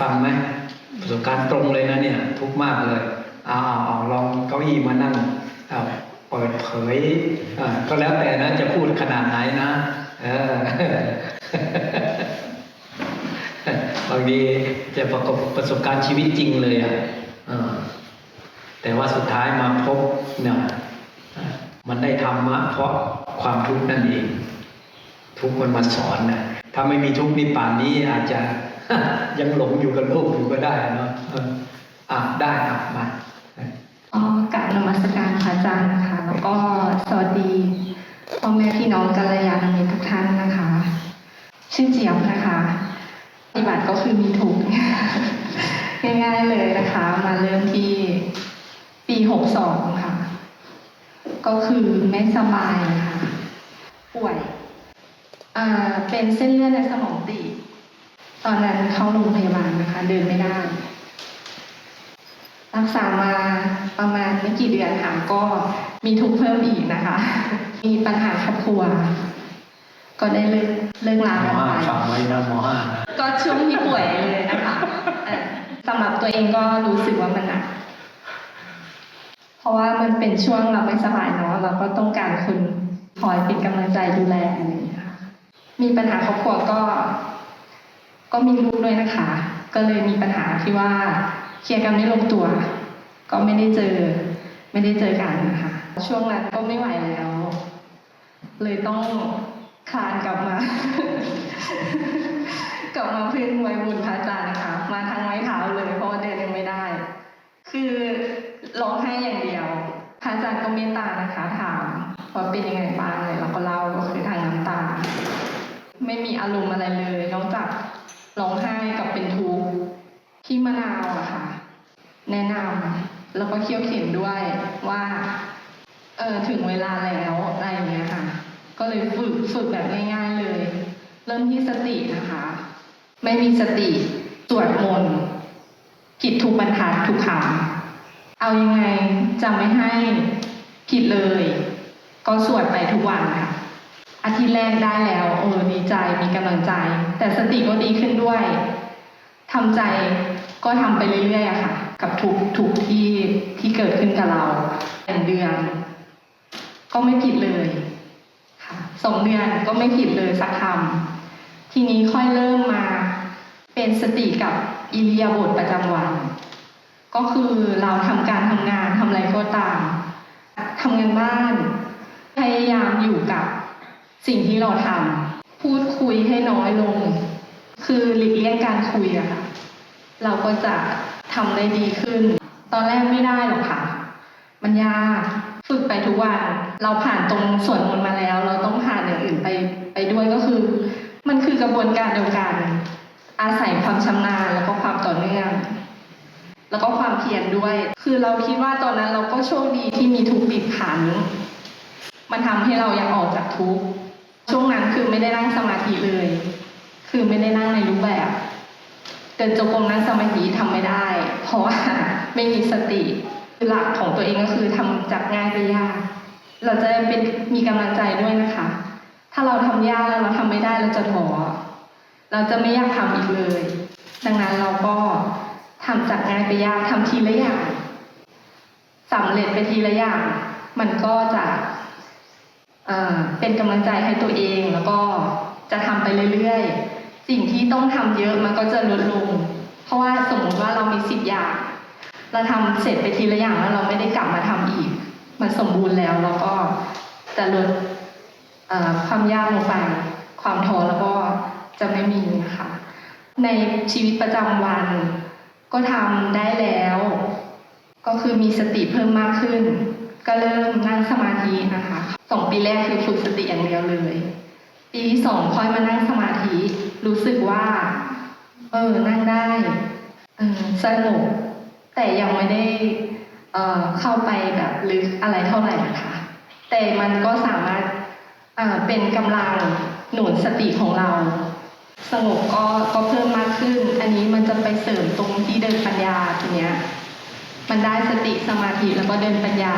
ฟังไหมประสบการณ์ตรงเลยนะเนี่ย ทุกมากเลยเอาเอาเอาลองเก้าอี้มานั่งเเปิดเผยก็แล้วแต่นะจะพูดขนาดไหนนะบางทีจะประกบประสบการณ์ชีวิตจริงเลยอะแต่ว่าสุดท้ายมาพบเนี่ยมันได้ธรรมะเพราะความทุกข์นั่นเอง ทุกข์มันมาสอนนะถ้าไม่มีทุกข์นี่ป่านนี้อาจจะ ยังหลงอยู่กับโลกอยู่ก็ได้เนาะอะได้อะมาอ๋อกราบนมัสการพระอาจารย์นะคะ แล้วก็สวัสดีพ่อแม่พี่น้องกัลยาณมิตรทุกท่านนะคะ ชื่อเจี๊ยบนะคะปฏิบัติก็คือมีถูกง่ายๆเลยนะคะ มาเริ่มที่ปีหกสองค่ะ ก็คือไม่สบายะค่ะป่วยเป็นเส้นเลือดในสมองตีบ ตอนนั้นเข้าโรงพยาบาลนะคะ เดินไม่ได้ รักษามาประมาณไม่กี่เดือนค่ะก็มีทุกข์เพิ่มอีกนะคะ มีปัญหาครอบครัว ก็ได้เลิกเลิกลากันมไปห้าฟังไว้นะมห้านะก็ช่วงที่ป่วยเลยนะคะเอ่อสำหรับตัวเองก็รู้สึกว่ามันหนักเพราะว่ามันเป็นช่วงเราไม่สบายเนาะเราก็ต้องการคนคอยเป็นกำลังใจดูแลอะไรอย่างเงี้ยค่ะมีปัญหาครอบครัวก็ ก็มีลูกด้วยนะคะ ก็เลยมีปัญหาที่ว่าเคลียร์กันไม่ลงตัว ก็ไม่ได้เจอ ไม่ได้เจอกันนะคะ ช่วงนั้นก็ไม่ไหวแล้ว เลยต้องคลานกลับมา กลับมาพึ่งไว้บุญพระอาจารย์นะคะ มาทางไม้เท้าเลยเพราะว่าเดินยังไม่ได้ คือร้องไห้อย่างเดียวพระอาจารย์ก็เมตตานะคะ ถามว่าเป็นยังไงบ้างเลยเราก็เล่าก็คือทางน้ำตา ไม่มีอารมณ์อะไรเลยนอกจาก ร้องไห้กับเป็นทุกข์พี่มะนาวอะค่ะ แนะนำแล้วก็เคี่ยวเข็นด้วยว่าเออถึงเวลาแล้วอะไรอย่างเงี้ยค่ะ ก็เลยฝึกฝึกแบบง่ายๆเลย เริ่มที่สตินะคะ ไม่มีสติสวดมนต์ผิดทุกบรรทัดทุกคำเอายังไงจะไม่ให้ผิดเลย ก็สวดไปทุกวันค่ะ อาทิตย์แรกได้แล้วเออดีใจมีกำลังใจ แต่สติก็ดีขึ้นด้วยทำใจก็ทำไปเรื่อยๆอะค่ะ กับทุกทุกที่ที่เกิดขึ้นกับเราหนึ่งเดือน ก็ไม่ผิดเลยค่ะสองเดือนก็ไม่ผิดเลยสักคำทีนี้ค่อยเริ่มมาเป็นสติกับอิริยาบถประจำวัน ก็คือเราทำการทำงานทำอะไรก็ตามทำงานบ้าน พยายามอยู่กับ สิ่งที่เราทำพูดคุยให้น้อยลง คือหลีกเลี่ยงการคุยอะค่ะ เราก็จะทำได้ดีขึ้น ตอนแรกไม่ได้หรอกค่ะ มันยากฝึกไปทุกวัน เราผ่านตรงส่วนมนมาแล้ว เราต้องผ่านอย่างอื่นไปไปด้วยก็คือ มันคือกระบวนการเดียวกัน อาศัยความชำนาญแล้วก็ความต่อเนื่องแล้วก็ความเพียรด้วย คือเราคิดว่าตอนนั้นเราก็โชคดีที่มีทุกข์บีบขัน มันทำให้เราอยากออกจากทุกข์ ช่วงนั้นคือไม่ได้นั่งสมาธิเลย คือไม่ได้นั่งในรูปแบบ เดินจงกรมนั่งสมาธิทำไม่ได้ เพราะว่าไม่มีสติหลักของตัวเองก็คือทำจากง่ายไปยาก เราจะเป็นมีกำลังใจด้วยนะคะ ถ้าเราทำยากแล้วเราทำไม่ได้เราจะท้อเราจะไม่อยากทำอีกเลย ดังนั้นเราก็ทำจากง่ายไปยากทำทีละอย่างสำเร็จไปทีละอย่าง มันก็จะ เป็นกำลังใจให้ตัวเองแล้วก็จะทำไปเรื่อยๆ สิ่งที่ต้องทำเยอะมันก็จะลดลง เพราะว่าสมมติว่าเรามีสิบอย่าง เราทำเสร็จไปทีละอย่างแล้วเราไม่ได้กลับมาทำอีก มันสมบูรณ์แล้วเราก็จะลดความยากลงไป ความท้อแล้วก็จะไม่มีนะคะในชีวิตประจำวัน ก็ทำได้แล้ว ก็คือมีสติเพิ่มมากขึ้น ก็เริ่มนั่งสมาธินะคะสองปีแรกคือฝึกสติอย่างเดียวเลย ปีที่สองค่อยมานั่งสมาธิ รู้สึกว่า เออ นั่งได้เออสนุกแต่ยังไม่ได้เอ่อเข้าไปแบบลึกอะไรเท่าไหร่นะคะ แต่มันก็สามารถเอ่อเป็นกำลังหนุนสติของเราสงบก็ก็เพิ่มมากขึ้น อันนี้มันจะไปเสริมตรงที่เดินปัญญาทีเนี้ย มันได้สติสมาธิแล้วก็เดินปัญญา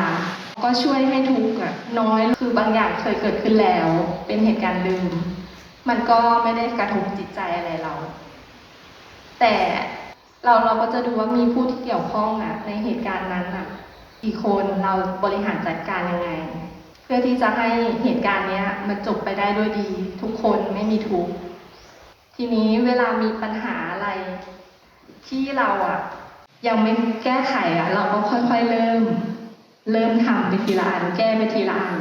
ก็ช่วยให้ทุกข์อะน้อยคือบางอย่างเคยเกิดขึ้นแล้ว เป็นเหตุการณ์ลืม มันก็ไม่ได้กระทบจิตใจอะไรเรา แต่เราเราก็จะดูว่ามีผู้ที่เกี่ยวข้องอะ ในเหตุการณ์นั้นอะกี่คนเราบริหารจัดการยังไง เพื่อที่จะให้เหตุการณ์เนี้ยมันจบไปได้ด้วยดี ทุกคนไม่มีทุกข์ทีนี้เวลามีปัญหาอะไร ที่เราอะ ยังไม่แก้ไขอะ เราก็ค่อยๆเริ่ม เริ่มทำไปทีละอันแก้ไปทีละอัน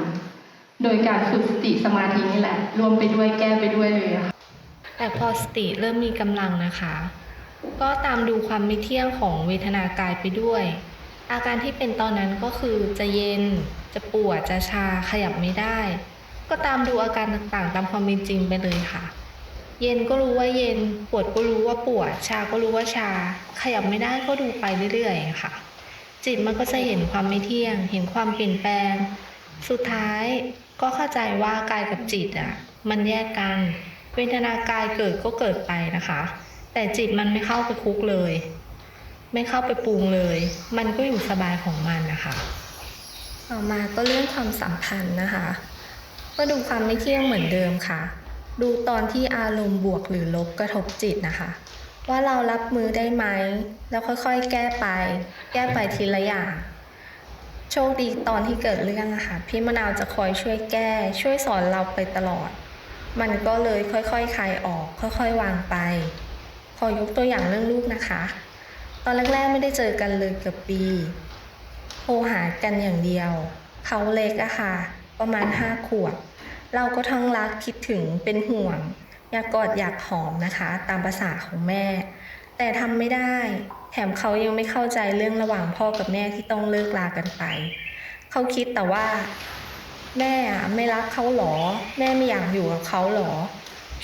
โดยการฝึกสติสมาธินี่แหละ รวมไปด้วยแก้ไปด้วยเลยค่ะแต่พอสติเริ่มมีกำลังนะคะ ก็ตามดูความไม่เที่ยงของเวทนากายไปด้วย อาการที่เป็นตอนนั้นก็คือจะเย็น จะปวด จะชา ขยับไม่ได้ ก็ตามดูอาการต่างๆ ตามความเป็นจริงไปเลยค่ะ เย็นก็รู้ว่าเย็น ปวดก็รู้ว่าปวด ชาก็รู้ว่าชา ขยับไม่ได้ก็ดูไปเรื่อยๆค่ะ จิตมันก็จะเห็นความไม่เที่ยง เห็นความเปลี่ยนแปลง สุดท้ายก็เข้าใจว่ากายกับจิตอะ มันแยกกัน เวทนากายเกิดก็เกิดไปนะคะ แต่จิตมันไม่เข้าไปคุกเลย ไม่เข้าไปปรุงเลย มันก็อยู่สบายของมันนะคะต่อมาก็เรื่องความสัมพันธ์นะคะ ก็ดูความไม่เที่ยงเหมือนเดิมค่ะ ดูตอนที่อารมณ์บวกหรือลบกระทบจิตนะคะ ว่าเรารับมือได้ไหม แล้วค่อยๆ แก้ไป แก้ไปทีละอย่าง โชคดีตอนที่เกิดเรื่องอะค่ะ พี่มะนาวจะคอยช่วยแก้ ช่วยสอนเราไปตลอด มันก็เลยค่อยๆคลายออก ค่อยๆ วางไป ขอยกตัวอย่างเรื่องลูกนะคะ ตอนแรกๆ ไม่ได้เจอกันเลยเกือบปี โทรหากันอย่างเดียว เขาเล็กอะค่ะ ประมาณห้าขวบ เราก็ทั้งรักคิดถึงเป็นห่วง อยากกอดอยากหอมนะคะ ตามภาษาของแม่ แต่ทำไม่ได้ แถมเขายังไม่เข้าใจเรื่องระหว่างพ่อกับแม่ที่ต้องเลิกลากันไป เขาคิดแต่ว่า แม่อะไม่รักเขาหรอ แม่ไม่อยากอยู่กับเขาหรอ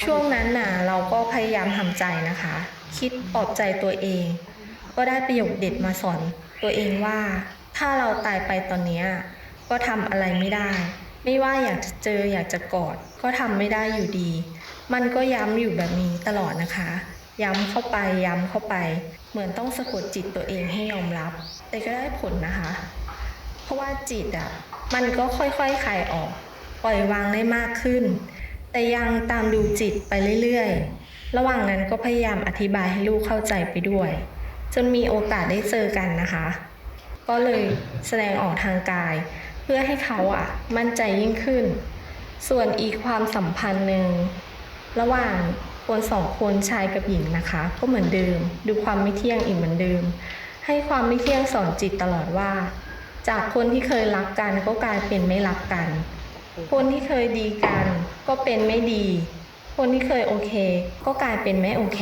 ช่วงนั้นน่ะ เราก็พยายามทำใจนะคะ คิดปลอบใจตัวเอง ก็ได้ประโยคเด็ดมาสอนตัวเองว่า ถ้าเราตายไปตอนนี้ก็ทำอะไรไม่ได้ ไม่ว่าอยากจะเจออยากจะกอด ก็ทำไม่ได้อยู่ดี มันก็ย้ำอยู่แบบนี้ตลอดนะคะ ย้ำเข้าไปย้ำเข้าไป เหมือนต้องสะกดจิตตัวเองให้ยอมรับ แต่ก็ได้ผลนะคะ เพราะว่าจิตอะมันก็ค่อยๆคลายออก ปล่อยวางได้มากขึ้น แต่ยังตามดูจิตไปเรื่อยๆ ระหว่างนั้นก็พยายามอธิบายให้ลูกเข้าใจไปด้วย จนมีโอกาสได้เจอกันนะคะ ก็เลยแสดงออกทางกาย เพื่อให้เขาอะ มั่นใจยิ่งขึ้น ส่วนอีกความสัมพันธ์หนึ่งระหว่างคนสองคนชายกับหญิงนะคะ ก็เหมือนเดิม ดูความไม่เที่ยงอีกเหมือนเดิม ให้ความไม่เที่ยงสอนจิตตลอดว่า จากคนที่เคยรักกันก็กลายเป็นไม่รักกัน คนที่เคยดีกันก็เป็นไม่ดี คนที่เคยโอเค ก็กลายเป็นไม่โอเค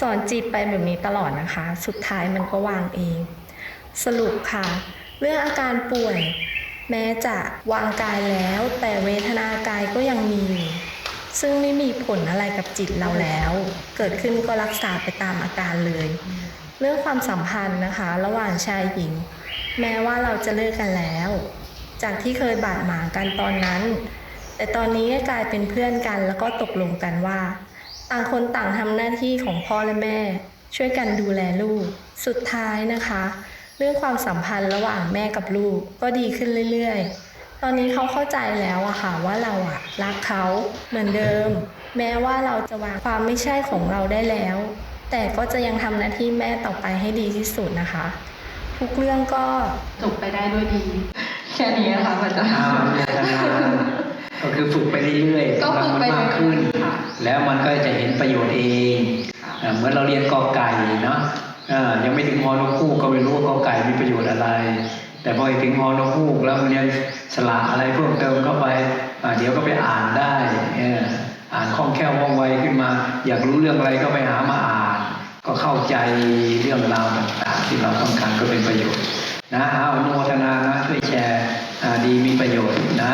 สอนจิตไปแบบนี้ตลอดนะคะ สุดท้ายมันก็วางเอง สรุปค่ะ เรื่องอาการป่วย แม้จะวางกายแล้วแต่เวทนากายก็ยังมี ซึ่งไม่มีผลอะไรกับจิตเราแล้ว เกิดขึ้นก็รักษาไปตามอาการเลย เรื่องความสัมพันธ์นะคะ ระหว่างชายหญิง แม้ว่าเราจะเลิกกันแล้ว จากที่เคยบาดหมางกันตอนนั้น แต่ตอนนี้กลายเป็นเพื่อนกันแล้วก็ตกลงกันว่า ต่างคนต่างทำหน้าที่ของพ่อและแม่ ช่วยกันดูแลลูก สุดท้ายนะคะ เรื่องความสัมพันธ์ระหว่างแม่กับลูกก็ดีขึ้นเรื่อยๆ ตอนนี้เขาเข้าใจแล้วอะค่ะว่าเราอะรักเขาเหมือนเดิม แม้ว่าเราจะวางความไม่ใช่ของเราได้แล้ว แต่ก็จะยังทำหน้าที่แม่ต่อไปให้ดีที่สุดนะคะ ทุกเรื่องก็จบไปได้ด้วยดี แค่นี้นะคะอาจารย์อ่าเวทนาก็คือฝึกไปเรื่อยๆก็ฝึกำลังไปมันมากขึ้นเรื่อยๆค่ะแล้วมันก็จะเห็นประโยชน์เองอ่าเหมือนเราเรียนกอไก่เนาะอ่า ยังไม่ถึงฮอนกฮูกก็ไม่รู้ว่ากอไก่มีประโยชน์อะไร แต่พอถึงฮอนกฮูกแล้วมันเรียนสระอะไรเพิ่มเติมเข้าไปเดี๋ยวก็ไปอ่านได้อ,อ่านคล่องแคล่วว่องไวขึ้นมา อยากรู้เรื่องอะไรก็ไปหามาอ่าน ก็เข้าใจเรื่องราวต่างๆ ที่เราต้องการก็เป็นประโยชน์นะเอาอนุโมทนานะช่วยแชร์ดีมีประโยชน์นะ